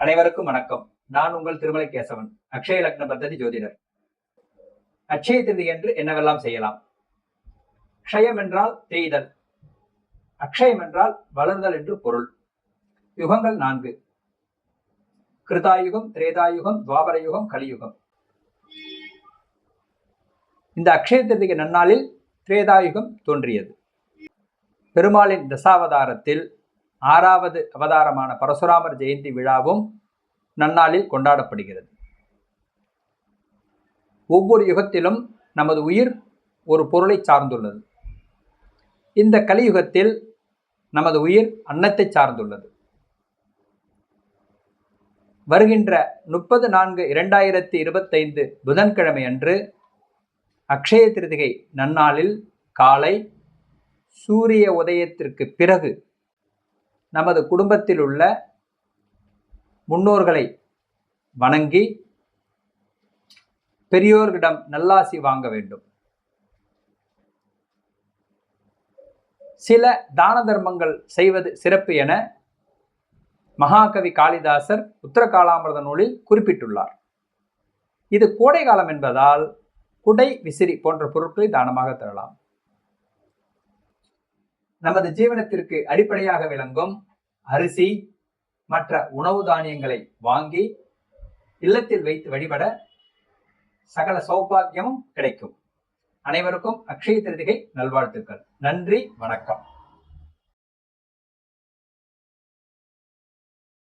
அனைவருக்கும் வணக்கம். நான் உங்கள் திருமலை கேசவன் அக்ஷய லக்ன பத்ததி ஜோதிடர். அக்ஷய திருதி என்று என்னவெல்லாம் செய்யலாம்? க்ஷயம் என்றால் தேய்தல். அக்ஷயம் என்றால் வளர்தல் என்று பொருள். யுகங்கள் நான்கு. கிருதாயுகம் திரேதாயுகம் துவாபர யுகம் கலியுகம். இந்த அக்ஷய திருதிக்கு நன்னாளில் திரேதாயுகம் தோன்றியது. பெருமாளின் தசாவதாரத்தில் ஆறாவது அவதாரமான பரசுராமர் ஜெயந்தி விழாவும் நன்னாளில் கொண்டாடப்படுகிறது. ஒவ்வொரு யுகத்திலும் நமது உயிர் ஒரு பொருளை சார்ந்துள்ளது. இந்த கலியுகத்தில் நமது உயிர் அன்னத்தை சார்ந்துள்ளது. வருகின்ற முப்பது நான்கு இரண்டாயிரத்தி இருபத்தைந்து புதன்கிழமை அன்று அக்ஷய திருதிகை நன்னாளில் காலை சூரிய உதயத்திற்கு பிறகு நமது குடும்பத்தில் உள்ள முன்னோர்களை வணங்கி பெரியோர்களிடம் நல்லாசி வாங்க வேண்டும். சில தான தர்மங்கள் செய்வது சிறப்பு என மகாகவி காளிதாசர் உத்தரகாலாமிரத நூலில் குறிப்பிட்டுள்ளார். இது கோடை காலம் என்பதால் குடை விசிறி போன்ற பொருட்களை தானமாக தரலாம். நமது ஜீவனத்திற்கு அடிப்படையாக விளங்கும் அரிசி மற்ற உணவு தானியங்களை வாங்கி இல்லத்தில் வைத்து வழிபட சகல சௌபாகியமும் கிடைக்கும். அனைவருக்கும் அக்ஷய திருதிகை நல்வாழ்த்துக்கள். நன்றி வணக்கம்.